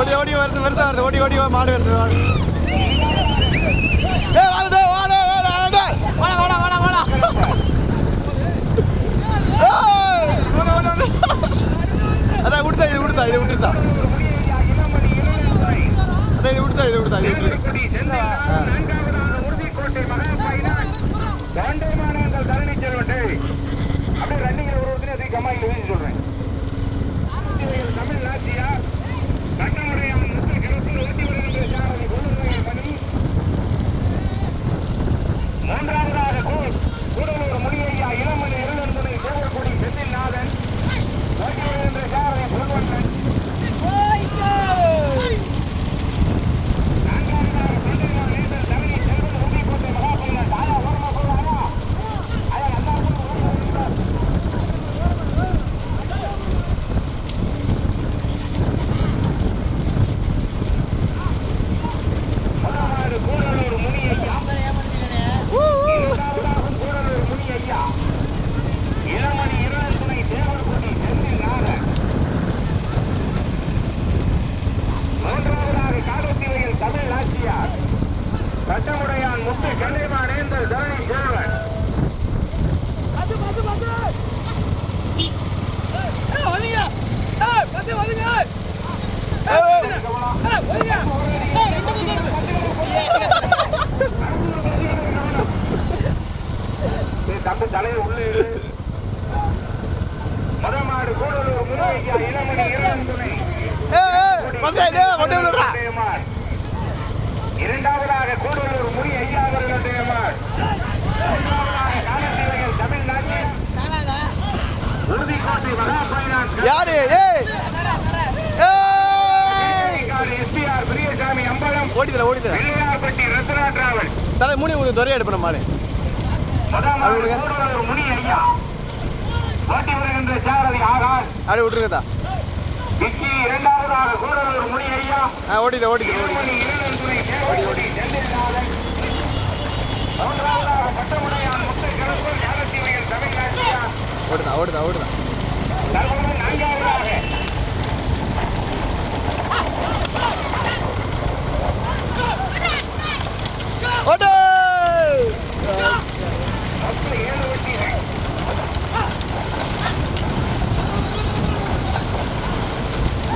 ஓடி ஓடி வருது வருது வருது ஓடி ஓடி மாடு வருது மாடு. ஏய் வாடா வாடா வாடா வாடா. வாடா வாடா வாடா வாடா ஏய், வாடா, வாடா, வாடா. அதான் விடுதா இது விடுதா இது விட்டுருதா அதான் இது விடுதா இது விடுதா இது விட்டுரு குடி சென்னை நான்காவதாக உறுதிக்கோட்டை மகாபாயினான் தாண்டவமானங்கள் தரணி செல்வன் டேய் அப்படியே ரன்னிங்ல ஒரு ஒருத்தர் அதுக்கு கமாயில் எழுதி சொல்றேன் தமிழ் நாட்டியா சட்டமுறையம் முத்தல் கிழக்கில் ஓட்டி வருகின்ற சாரதி கொள்ளுநர்கள் பணி மூன்றாவதாக கூ- கூடலூர் முனியையா இளமணி இருளன்பனை கோவர்குடி செந்தில் நாதன் ஓட்டி வருகின்ற சாரதி புல்வண்ணன் நான்காவதாக தொண்டைமான் நேசன் தரணி செல்வன் உறுதிக்கோட்டை மகாபாயினான் தாயா ஓரமா போடுவாங்க ஐயா நல்லா இருக்கும் முதலாவது கூடலூர் முனி ஐயா இரண்டாவதாக கூடலூர் முனி ஐயா இளமணி இளந்துணை தேவர்குடி செந்தில் நாதன் மூன்றாவதாக காலத்தி வயல் தமிழ் ஆட்சியார் சட்டமுடையான் முத்து கண்டைமான் ஏந்தல் தரணி செல்வன் ஏய், தம்பி தலையை உள்ளே இடு. முதமாடு கூடலூர் இளமணி உடையமான். இரண்டாவதாக கூடலூர் முனி ஐயா அவர்களுடைய காலத்தீவையில் தமிழ்நாட்டில் உறுதிக்கோட்டை மகாபைனான் யாரு ஏய் ஏய் எஸ்பிஆர் பிரியசாமி அம்பலம் ஓடிதல ஓடிதல தலை மூணு உங்களுக்கு துறையா எடுப்பேன் மாடு முதலாவது கூடலூர் முனி ஐயா. ஓட்டி வருகின்ற சாரதி ஆகாஷ். அப்படியே விட்டுருங்கதா விக்கி இரண்டாவதாக கூடலூர் முனி ஐயா ஆ ஓடிதல ஓடிதல ஓடி இருமணி இருளந்துறை தேவகோடி செந்தில்நாதன் மூன்றாவதாக பட்டமுடையான் முத்தை கலப்பூர் ஞானத்தீவையில் தமிழ்நாட்டியா ஓடுதா ஓடுதா ஓடுதா தற்போது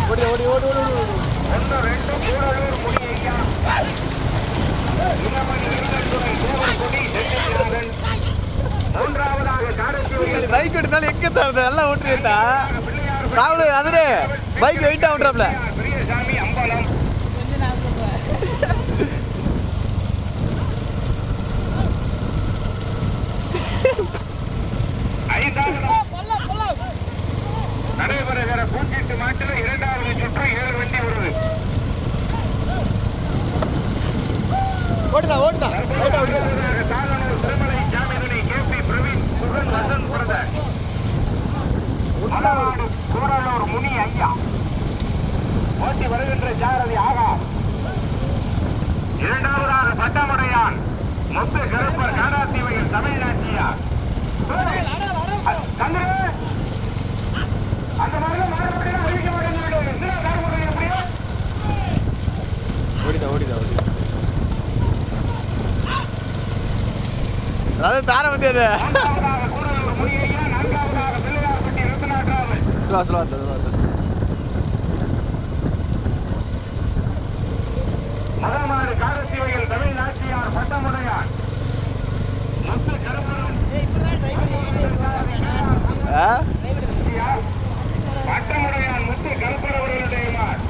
ஓடி ஓடி ஓடி ஓடி ஒன்று ரெண்டு கூடலூர் ஐயா இளமணி மூன்றாவதாக பைக் எடுத்தாலும் எங்க தருது நல்லா ஓட்டுறா ராகுல் பைக் வெயிட்டா ஓட்டுறாப்ல பெரியசாமி அம்பலம் ஐந்தாவது நடைபெறுகிற பூஞ்சீட்டு மாட்டில் இரண்டாவது சுற்று ஏழு வண்டி வருது ஓடுதா ஓடுதா ஓடுதா ஓடுதா முதலாவதாக தாளனூர் திருமலை ஜாமிதுனை கே பி பிரவீன் சுகன் மலவாடு கூடலூர் முனி ஐயா. ஓட்டி வருகின்ற ஜாரதி ஆகா. இரண்டாவதாக பட்டமுடையான் முத்து கருப்பர் காடாத்தீவையில் தமிழ்நாட்டியார். தந்திர! அந்த மாதிரி மாறுபடியும் அறிவிக்க மாட்டேங்குது ஓடிதா ஓடிதா ஓடிதா அதாவது தார வந்து அது மூன்றாவதாக ஸ்லோ ஸ்லோ தமிழ்நாட்டியார் பட்டமுடையார் முத்து கருப்பரும் ஆ பட்டமுடையான் முத்து கருப்பர் அவர்களுடைய மார்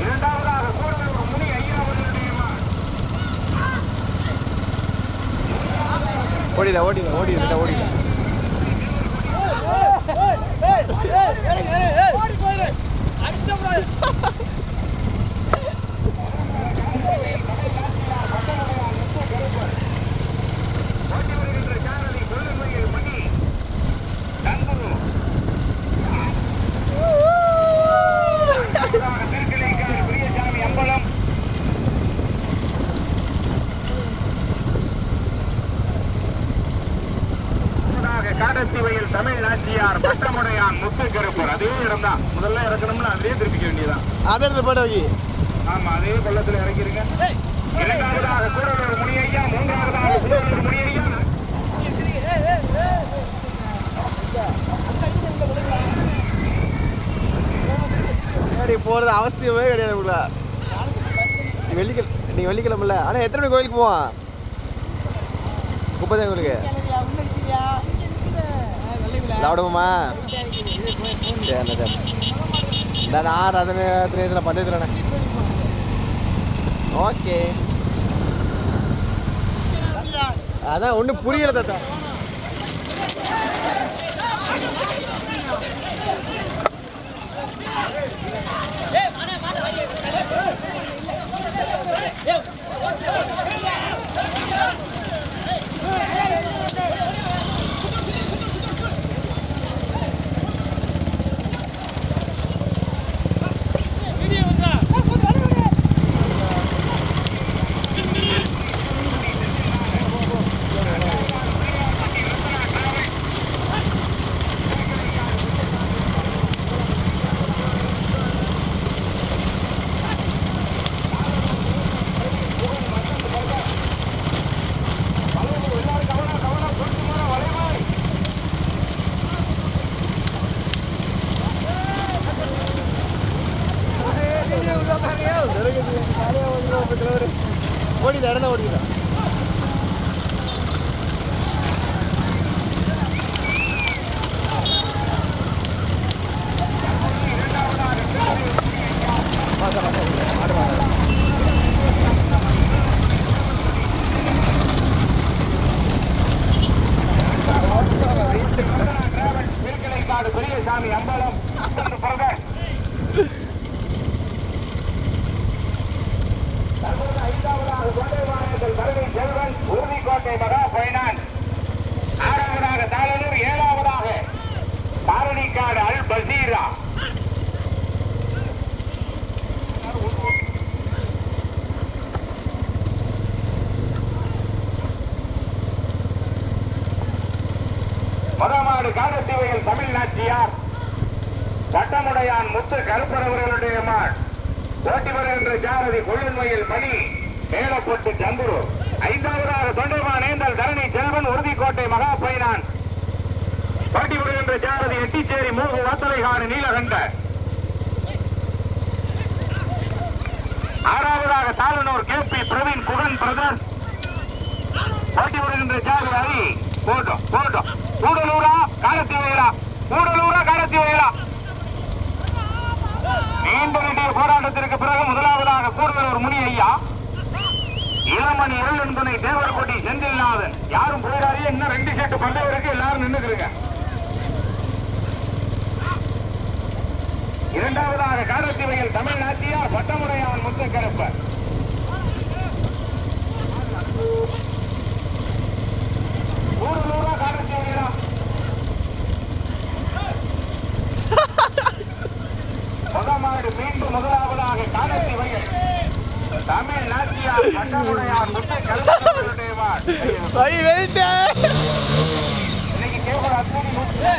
இரண்டாவதாக கூடலூர் முனி ஐயா அவர்களுடைய மார் ஓடிதா ஓடிதா ஓடிதா ஓடிதா ஓட்டி வருகின்ற சாரதி கொல்லுமையில் மணி தந்துரு திருக்கிளைக்கார் பிரியசாமி அம்பலம் காரத்திவையில் தமிழ் நாச்சியார் பட்டமுடையான் முத்துக்கருப்பர் அதே இடம் தான் முதல்ல இறக்கணும்னா அதே திருப்பிக்க வேண்டியதான் அதை வை ஆமா அதே பள்ளத்துல இறக்கிருங்க. இரண்டாவதாக கூடலூர் முனியையா மூன்றாவதாக கூடலூர் முனியையா. போகிறது அவசியமே கிடையாது உள்ள. நீ வெள்ளிக்கிழமை வெள்ளிக்கிழமைல. ஆனால் எத்தனை மணி கோயிலுக்கு போவான் முப்பதாம் கோயிலுக்கு சாப்பிடுவோமா சரி சரி. இந்த நான் அதனை இதில்? பந்தயத்துலண்ணே ஓகே. அதான் ஒன்றும் புரியல தாத்தா. Yeah. இடம் ஓடிதான் திருக்கலைக்காடு பெரியசாமி அம்பலம் அத்தனை பிரதர் தற்போது ஐந்தாவதாக கோட்டைவாளையத்தில் கருணை செல்வன் உறுதிக்கோட்டை மகா பைனான் ஆறாவதாக தாளனூர் ஏழாவதாக தாரணிக்காடு அல் பசீரா மதமாடு காலத்தீவையில் தமிழ் நாச்சியார் சட்டமுடையான் முத்து கருப்பரவர்களுடைய மாள் ஓட்டி வருகின்ற ஜாரதி கொள்ளுண்மையில் மணி மேலப்பட்டு சந்துரு. ஐந்தாவதாக தொண்டைமான் ஏந்தல் தரணி செல்வன் உறுதிக்கோட்டை மகா பைனான். ஓட்டி வருகின்ற ஜாரதி எட்டிச்சேரி மூகு வாத்தலைகாடு நீலகண்ட. ஆறாவதாக Thalanur K P Praveen Guhan brothers ஓட்டி வருகின்ற ஜாரதி ஹரி போட்டோம் போட்டோம் கூடலூரா காரத்தி வயலா கூடலூரா காரத்தி வயலா நீண்ட நெடிய போராட்டத்திற்கு முதலாவதாக கூடுதலூர் முனி ஐயா. ஈரமணி இரண்டன்பனை தேவர்கோட்டி செந்தில்நாதன். யாரும் போயிடாதே இன்னும் ரெண்டு சீட்டு பந்தயம் இருக்கு எல்லாரும் நின்றுக்கிறீங்க இரண்டாவதாக காரத்திவையில் தமிழ் நாட்டியா பட்டமுடையான் முத்துக்கருப்பர். கூடலூரா காரத்தி வயலா முதமாடு மீண்டும் முதலாவதாக காலத்தி வயல் தமிழ் நாட்டியா கண்டமுடையார் முட்டை கல்வனுடைய வை வெயிட்டு இன்னைக்கு கேவல அத்தனை நூற்று.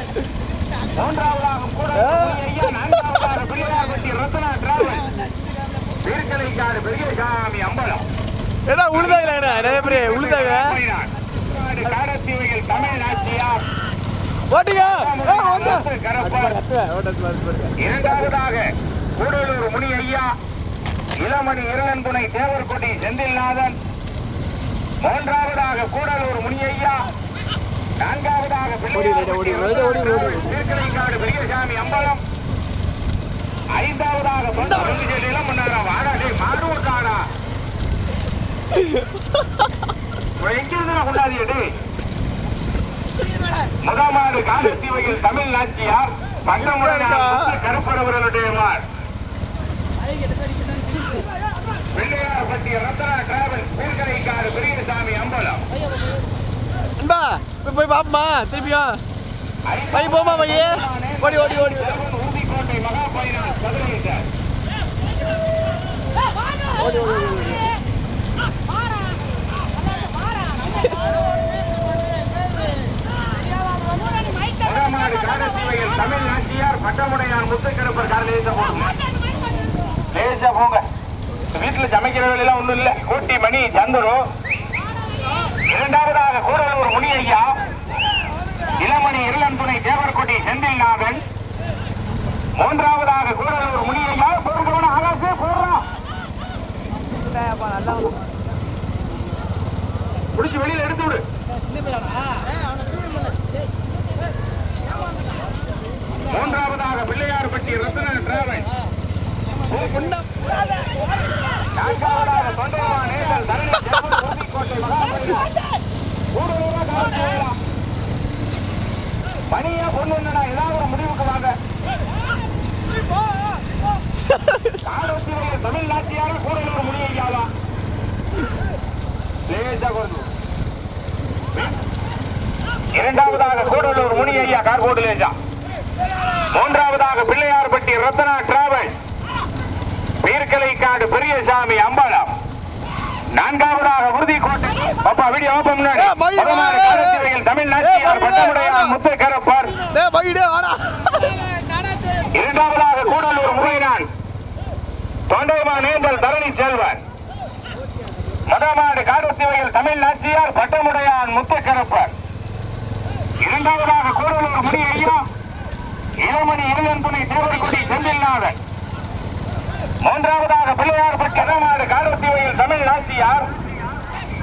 மூன்றாவதாக கூட ஐயா நான்காவதாக பிள்ளையார்பட்டி ரத்னா டிராவல் திருக்கலைக்காடு பெரியசாமி அம்பலம். ஏடா உளுதாங்கடா நிறைய பேர் உளுதாங்க தமிழ்நாடு காரத்தி வயல் தமிழ் நாட்டியார் ஓட்டுங்க. இரண்டாவதாக கூடலூர் முனி ஐயா இளமணி இரளன்புனை தேவர்கொடி செந்தில்நாதன். மூன்றாவதாக கூடலூர் முனி ஐயா நான்காவதாக பெரியசாமி அம்பலம். ஐந்தாவதாக சொந்த இளம் முன்னாரம் வாடாடே மாடு விட்டாடா எங்கிருந்து கொண்டாடியது முதமாடு காலத்தீவையில் தமிழ் நாச்சியார் பட்டமுடையார் கருப்பரவர்களுடைய மார் பிள்ளையார்பட்டி ரத்னா டிராவல்ஸ் பூர்கரைக்காடு பெரியசாமி அம்பலம். போய் போய் பாப்பமா திருப்பியும். பை போமா பையே ஓடி ஓடி ஓடி. ஊதிக்கோட்டை மகா ஓடி ஓடி ஓடி தமிழ் நாச்சியார் பட்டமுடையான் முத்துக்கருப்பர் கார் லேசா போடுங்க லேசா போங்க வீட்டில் சமைக்கிற வேலையெல்லாம் ஒன்றும் இல்லை ஊட்டி மணி சந்துரு இரண்டாவதாக கூடலூர் முனியையா இளமணி இருளன் துணை தேவர்கொடி செந்தில்நாதன் மூன்றாவதாக கூடலூர் முனியையா போடுறவன ஆகாசே போடுறான் புடிச்சு வெளியில எடுத்து விடு மூன்றாவதாக பிள்ளையார்பட்டி ரத்ன டிராவல் நான்காவதாக தொண்டைமா நேசல் தரணி ஜெயபுரம் கோபிக்கோட்டை மகாபலிபுரம். கூடலூரா காவல்துறையா? பனியா பொண்ணு என்னடா ஏதாவது ஒரு முடிவுக்கு வாங்க முடியாதா இரண்டாவதாக கூடலூர் முனி ஐயா கார்கோடு லேசா மூன்றாவதாக பிள்ளையார்பட்டி ரத்னா டிராவல்ஸ். பீர்க்கலை காடு பெரியசாமி அம்பலம். நான்காவதாக உறுதிக்கோட்டை. பாப்பா வீடியோ ஓப்பன் முன்னாடி ஏய், மகி, பதமான ஏய், ஏய், காலச்சிறையில் தமிழ் ஏய், நாட்டியார் மகி, பட்டமுடையான் ஏய், முத்து கரப்பர் டேய் பகிடே வாடா இரண்டாவதாக கூடலூர் முருகனான் தொண்டைமா நேந்தல் தரணி செல்வன் மதமாடு காடுத்திவையில் தமிழ் நாச்சியார் பட்டமுடையான் முத்துக்கரப்பர். இரண்டாவதாக கூடலூர் முடி ஐயா இளமணி இளையன் துணை தேவர்குடி செந்தில்நாதன். மூன்றாவதாக பிள்ளையார்பட்டி இடமாடு காடுத்திவையில் தமிழ் நாச்சியார்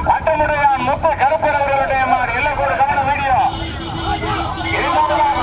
பட்டமுடையான் முத்து கருப்பர் அவர்களுடைய மாடு எல்லாம் கூட கவன வீடியோ இரண்டாவதாக